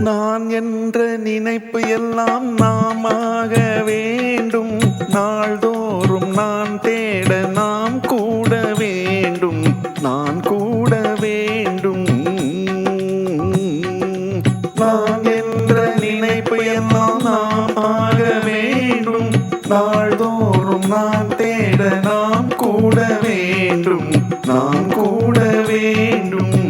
நான் என்ற நினைப்பு எல்லாம் நாமாக வேண்டும். நாள்தோறும் நான் தேட நாம் கூட வேண்டும். நான் கூட வேண்டும். நான் என்ற நினைப்பு எல்லாம் நாமாக வேண்டும். நாள்தோறும் நான் தேட நாம் கூட வேண்டும். நான் கூட வேண்டும்.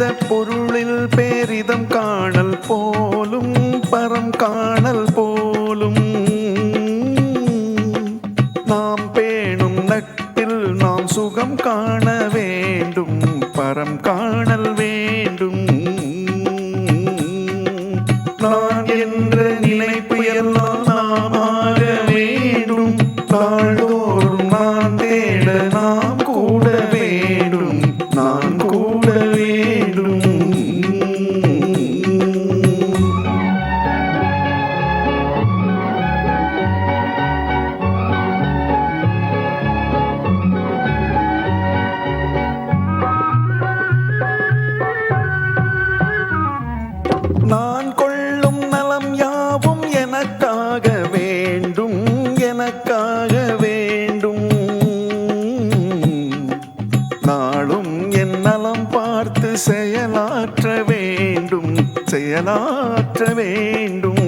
நால்வேத பொருளில் பேரிதம் காணல் போலும் பரம் காணல் போலும். நாம் பேணும் நட்பில் நாம் சுகம் காண வேண்டும் பரம் காணல் வேண்டும். நான் என்ற நினைப்பு செயலாற்ற வேண்டும் செயலாற்ற வேண்டும்.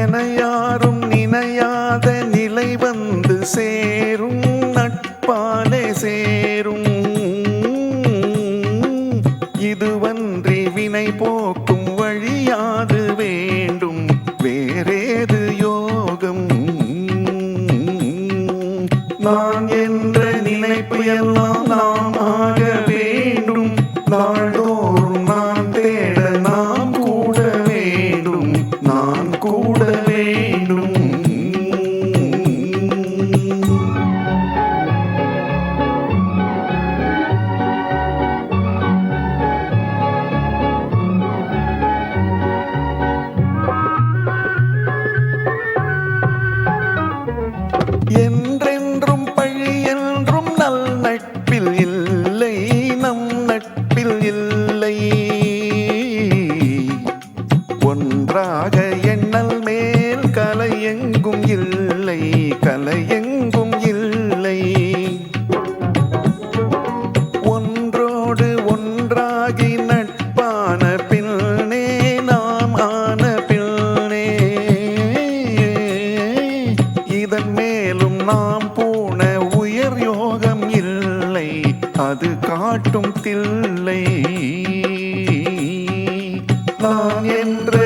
என யாரும் நினையாத நிலை வந்து சேரும் நட்பாலே சேரும். இதுவன்றி வினை போக்கும் வழியாத நட்பில் இல்லை நம் நட்பில் இல்லை. ஒன்றாக எண்ணல் அது காட்டும் தில்லை. நான் என்ற